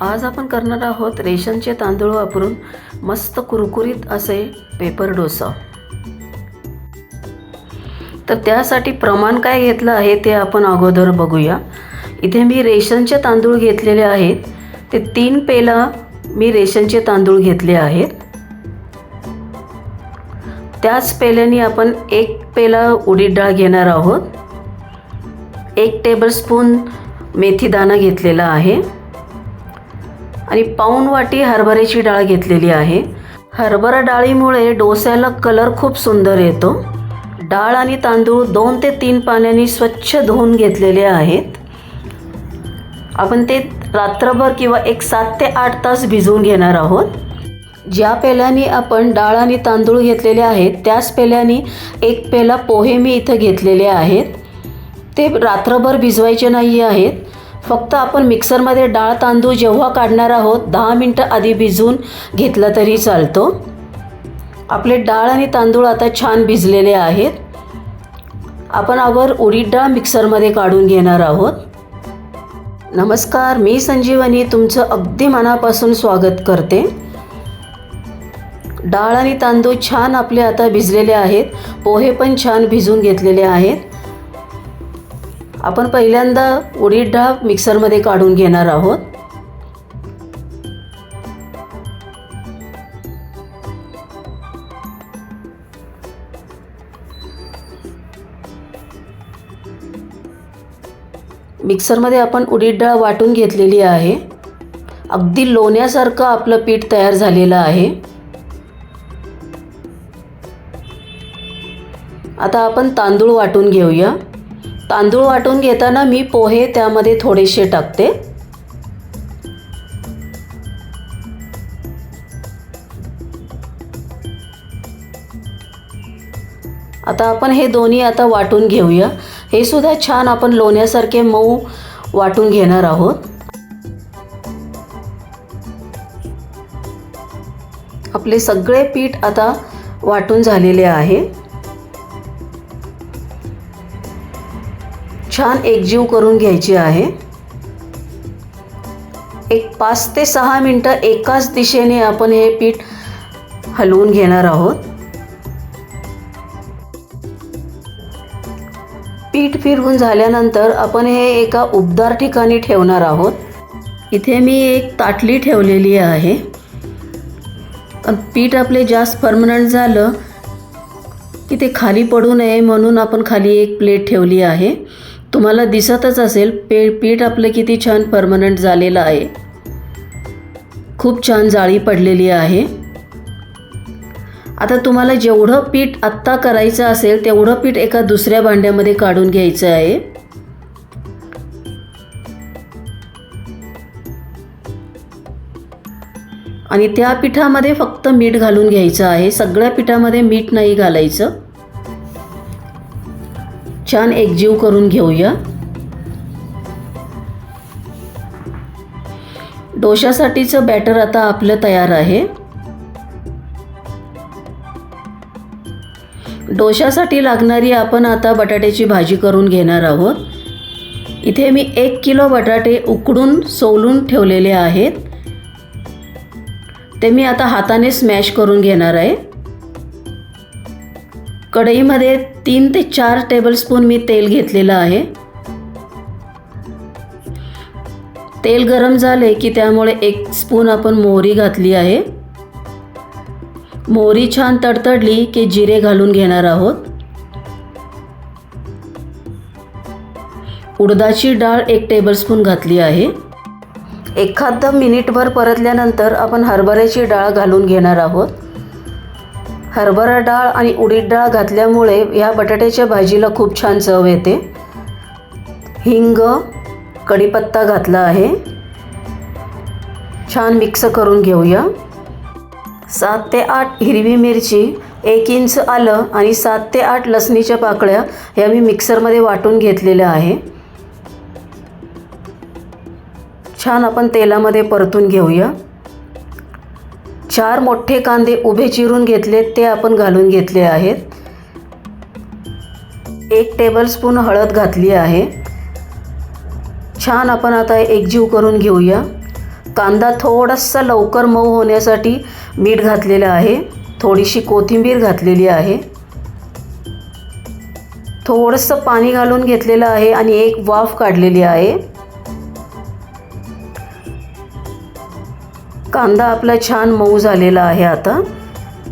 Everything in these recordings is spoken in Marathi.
आज आपण करणार आहोत रेशनचे तांदूळ वापरून मस्त कुरकुरीत असे पेपर डोसा. तर त्यासाठी प्रमाण काय घेतलं आहे ते आपण अगोदर बघूया. इथे मी रेशनचे तांदूळ घेतलेले आहेत. ते तीन पेला मी रेशनचे तांदूळ घेतले आहेत. त्याच पेल्याने आपण एक पेला उडीद डाळ घेणार आहोत. एक टेबलस्पून मेथीदाणा घेतलेला आहे. आणि पाऊन वाटी हरभऱ्याची डाळ घेतलेली आहे. हरभरा डाळीमुळे डोस्याला कलर खूप सुंदर येतो. डाळ आणि तांदूळ दोन ते तीन पाण्याने स्वच्छ धुवून घेतलेले आहेत. आपण ते रात्रभर किंवा एक सात ते आठ तास भिजवून घेणार आहोत. ज्या पेल्याने आपण डाळ आणि तांदूळ घेतलेले आहेत त्याच पेल्याने एक पेला पोहे मी इथं घेतलेले आहेत. ते रात्रभर भिजवायचे नाही आहेत. फक्त आपण मिक्सरमध्ये डाळ तांदूळ जेव्हा काढणार आहोत दहा मिनटं आधी भिजवून घेतलं तरी चालतो. आपले डाळ आणि तांदूळ आता छान भिजलेले आहेत. आपण आवर उडीद डाळ मिक्सरमध्ये काढून घेणार आहोत. नमस्कार मी संजीवनी तुमचं अगदी मनापासून स्वागत करते. डाळ आणि तांदूळ छान आपले आता भिजलेले आहेत. पोहे पण छान भिजून घेतलेले आहेत. आपण पहिल्यांदा उडीद डाळ मिक्सरमध्ये काढून घेणार आहोत. मिक्सरमध्ये आपण उडीद डाळ वाटून घेतलेली आहे. अगदी लोण्यासारखं आपलं पीठ तयार झालेलं आहे. आता आपण तांदूळ वाटून घेऊया. तांदूळ वाटून घेताना मी पोहे त्यामध्ये थोडेसे टाकते. आता आपण हे दोन्ही आता वाटून घेऊया. हे सुद्धा छान आपण लोण्यासारखे मऊ वाटून घेणार आहोत. आपले सगळे पीठ आता वाटून झालेले आहे. छान एकजीव करून घ्यायची आहे. एक पाच ते सहा मिनटं एकाच दिशेने आपण हे पीठ हलवून घेणार आहोत. पीठ फिरवून झाल्यानंतर आपण हे एका उबदार ठिकाणी ठेवणार आहोत. इथे मी एक ताटली ठेवलेली आहे. पीठ आपले जास्त परमनंट झालं की ते खाली पडू नये म्हणून आपण खाली एक प्लेट ठेवली आहे. तुम्हाला दिसतच असेल पे पीठ आपलं किती छान परमनंट झालेलं आहे. खूप छान जाळी पडलेली आहे. आता तुम्हाला जेवढं पीठ आत्ता करायचं असेल तेवढं पीठ एका दुसऱ्या भांड्यामध्ये काढून घ्यायचं आहे. आणि त्या पिठामध्ये फक्त मीठ घालून घ्यायचं आहे. सगळ्या पिठामध्ये मीठ नाही घालायचं. छान एकजीव करून घेऊया. डोशासाठीचं बॅटर आता आपलं तयार आहे. डोशासाठी लागणारी आपण आता बटाट्याची भाजी करून घेणार आहोत. इथे मी एक किलो बटाटे उकडून सोलून ठेवलेले आहेत. ते मी आता हाताने स्मॅश करून घेणार आहे. कढईमध्ये तीन ते चार टेबलस्पून मी तेल घेतलेलं आहे. तेल गरम झाले की त्यामुळे एक स्पून आपण मोहरी घातली आहे. मोहरी छान तडतडली की जिरे घालून घेणार आहोत. उडदाची डाळ एक टेबलस्पून घातली आहे. एखादं मिनिटभर परतल्यानंतर आपण हरभऱ्याची डाळ घालून घेणार आहोत. हरभरा डाळ आणि उडीद डाळ घातल्यामुळे या बटाट्याच्या भाजीला खूप छान चव येते. हिंग कढीपत्ता घातला आहे. छान मिक्स करून घेऊया. सात ते आठ हिरवी मिरची एक इंच आलं आणि सात ते आठ लसणीच्या पाकळ्या ह्या मी मिक्सरमध्ये वाटून घेतलेल्या आहे. छान आपण तेलामध्ये परतून घेऊया. चार मोठे कांदे उभे चिरून घेतले ते आपण घालून घेतले आहेत. एक टेबलस्पून हळद घातली आहे. छान आपण आता एकजीव करून घेऊया. कांदा थोडासा लवकर मऊ होण्यासाठी मीठ घातलेलं आहे. थोडीशी कोथिंबीर घातलेली आहे. थोडंसं पाणी घालून घेतलेलं आहे आणि एक वाफ काढलेली आहे. कांदा आपला छान मऊ झालेला आहे आता.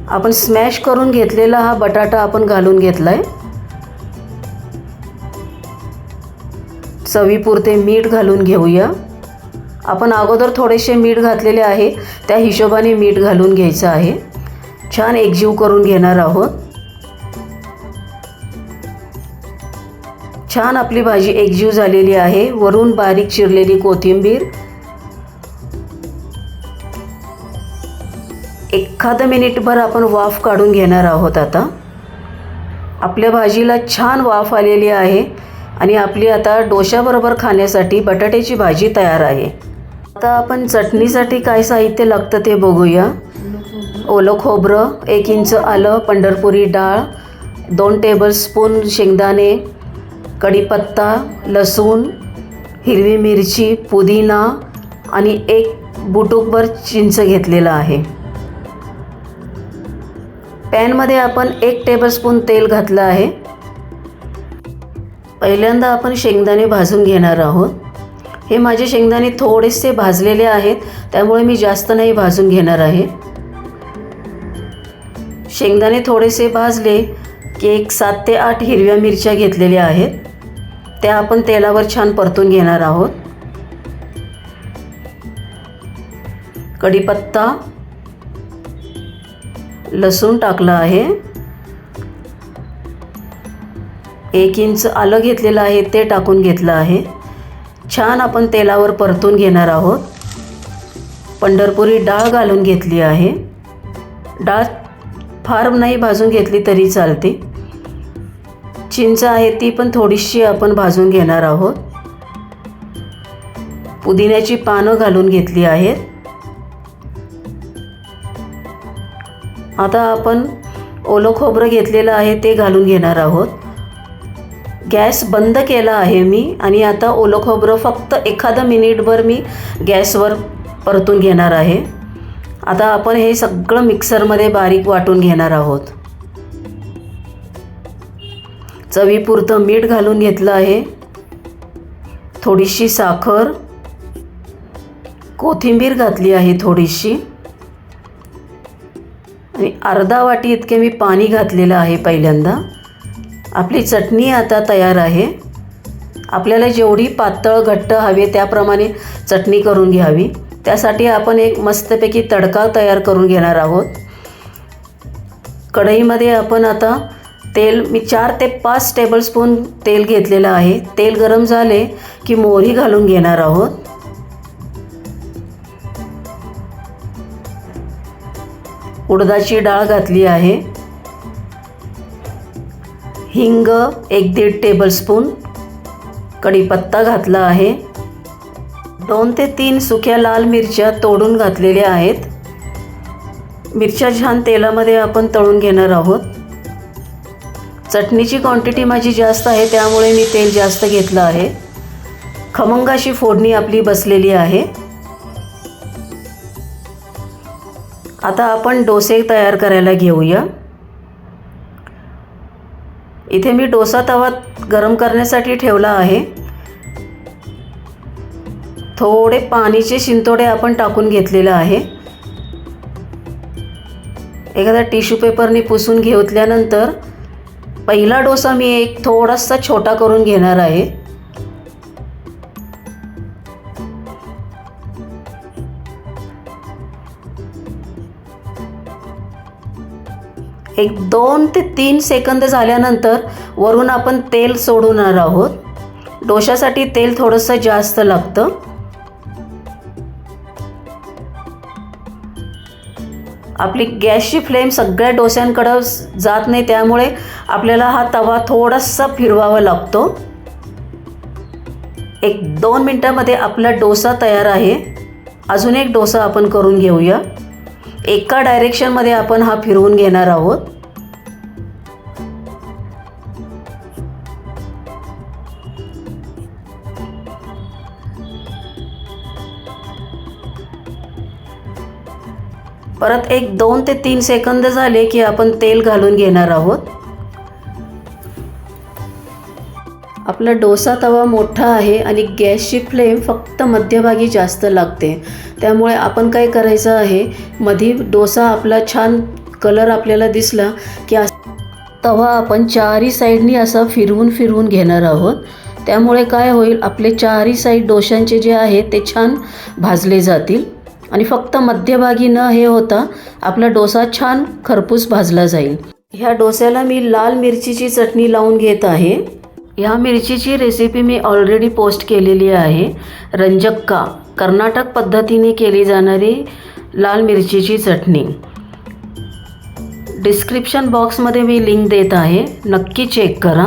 आपण स्मॅश करून घेतलेला हा बटाटा आपण घालून घेतला आहे चवीपुरते मीठ घालून घेऊया. आपण अगोदर थोडेसे मीठ घातलेले आहे. त्या हिशोबाने मीठ घालून घ्यायचं आहे. छान एकजीव करून घेणार आहोत. छान आपली भाजी एकजीव झालेली आहे. वरून बारीक चिरलेली कोथिंबीर एखादं मिनिटभर आपण वाफ काढून घेणार आहोत आता. आपल्या भाजीला छान वाफ आलेली आहे आणि आपली आता डोशाबरोबर खाण्यासाठी बटाट्याची भाजी तयार आहे. आता आपण चटणीसाठी काय साहित्य लागतं ते बघूया. ओलं खोबरं एक इंच आलं पंढरपुरी डाळ दोन टेबलस्पून शेंगदाणे कढीपत्ता लसूण हिरवी मिरची पुदिना आणि एक बुटुकभर चिंच घेतलेला आहे. पॅनमध्ये आपण एक टेबलस्पून तेल घातलं आहे. पहिल्यांदा आपण शेंगदाणे भाजून घेणार आहोत. हे माझे शेंगदाणे थोडेसे भाजलेले आहेत त्यामुळे मी जास्त नाही भाजून घेणार आहे. शेंगदाणे थोडेसे भाजले की एक सात ते आठ हिरव्या मिरच्या घेतलेल्या आहेत. त्या आपण तेलावर छान परतून घेणार आहोत. कढीपत्ता लसूण टाकलं आहे. एक इंच आलं घेतलेलं आहे ते टाकून घेतलं आहे. छान आपण तेलावर परतून घेणार आहोत. पंढरपुरी डाळ घालून घेतली आहे. डाळ फार नाही भाजून घेतली तरी चालते. चिंच आहे ती पण थोडीशी आपण भाजून घेणार आहोत. पुदिन्याची पानं घालून घेतली आहेत. आता आपण ओलं खोबरं घेतलेलं आहे ते घालून घेणार आहोत. गॅस बंद केला आहे मी आणि आता ओलं खोबरं फक्त एखादं मिनिटभर मी गॅसवर परतून घेणार आहे. आता आपण हे सगळं मिक्सरमध्ये बारीक वाटून घेणार आहोत. चवीपुरतं मीठ घालून घेतलं आहे. थोडीशी साखर. कोथिंबीर घातली आहे थोडीशी. आणि अर्धा वाटी इतके मी पाणी घातलेलं आहे पहिल्यांदा. आपली चटणी आता तयार आहे. आपल्याला जेवढी पातळ घट्ट हवे त्याप्रमाणे चटणी करून घ्यावी. त्यासाठी आपण एक मस्तपैकी तडका तयार करून घेणार आहोत. कढईमध्ये आपण आता तेल मी चार ते पाच टेबलस्पून तेल घेतलेलं आहे. तेल गरम झाले की मोहरी घालून घेणार आहोत. उडदाची डाळ घातली आहे. हिंग एक दीड टेबलस्पून कढीपत्ता घातला आहे. दोन ते तीन सुक्या लाल मिरच्या तोडून घातलेल्या आहेत. मिरच्या छान तेलामध्ये आपण तळून घेणार आहोत. चटणीची क्वांटिटी माझी जास्त आहे त्यामुळे मी तेल जास्त घेतलं आहे. खमंगाशी फोडणी आपली बसलेली आहे. आता आपण डोसे तयार करायला घेऊया. इथे मी डोसा तवा गरम करण्यासाठी ठेवला आहे. थोडे पाणीचे शिंतोडे आपण टाकून घेतलेलं आहे. एखादा टिश्यू पेपरने पुसून घेतल्यानंतर पहिला डोसा मी एक थोडासा छोटा करून घेणार आहे. एक दोन ते तीन सेकंद झाल्यानंतर वरून आपण तेल सोडवणार आहोत. डोशासाठी तेल थोडंसं जास्त लागतं. आपली गॅसची फ्लेम सगळ्या डोश्यांकडं जात नाही त्यामुळे आपल्याला हा तवा थोडासा फिरवावा लागतो. एक दोन मिनटामध्ये आपला डोसा तयार आहे. अजून एक डोसा आपण करून घेऊया. एका डायरेक्शनमध्ये आपण हा फिरवून घेणार आहोत. परत एक दोन ते तीन सेकंद झाले की आपण तेल घालून घेणार आहोत. आपला डोसा तवा मोठा आहे आणि गॅसची फ्लेम फक्त मध्यभागी जास्त लागते. त्यामुळे आपण काय करायचं आहे मधी डोसा आपला छान कलर आपल्याला दिसला की तवा आपण चारही साईडनी असा फिरवून फिरवून घेणार आहोत. त्यामुळे काय होईल आपले चारही साईड डोशांचे जे आहे ते छान भाजले जातील. आणि फक्त मध्यभागी न हे होता आपला डोसा छान खरपूस भाजला जाईल. ह्या डोस्याला मी लाल मिरचीची चटणी लावून घेत आहे. ह्या मिरचीची रेसिपी मी ऑलरेडी पोस्ट केलेली आहे. रंजक्का कर्नाटक पद्धतीने केली जाणारी लाल मिरचीची चटणी. डिस्क्रिप्शन बॉक्समध्ये मी लिंक देत आहे. नक्की चेक करा.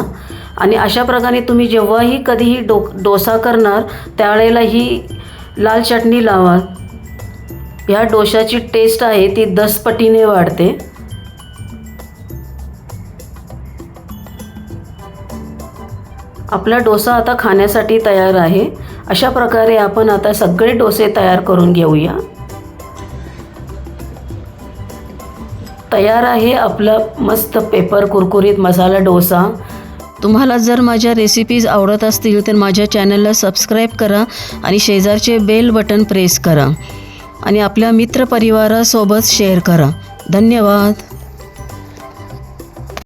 आणि अशा प्रकारे तुम्ही जेव्हाही कधीही डो डोसा करणार त्यावेळेला ही लाल चटणी लावा. ह्या डोशाची टेस्ट आहे ती दसपटीने वाढते. आपला डोसा आता खाण्यासाठी तयार आहे. अशा प्रकारे आपण आता सगळे डोसे तयार करून घेऊया. तयार आहे आपला मस्त पेपर कुरकुरीत मसाला डोसा. तुम्हाला जर माझ्या रेसिपीज आवडत असतील तर माझ्या चॅनलला सबस्क्राईब करा आणि शेजारचे बेल बटन प्रेस करा. आणि आपल्या मित्रपरिवारासोबत शेअर करा. धन्यवाद.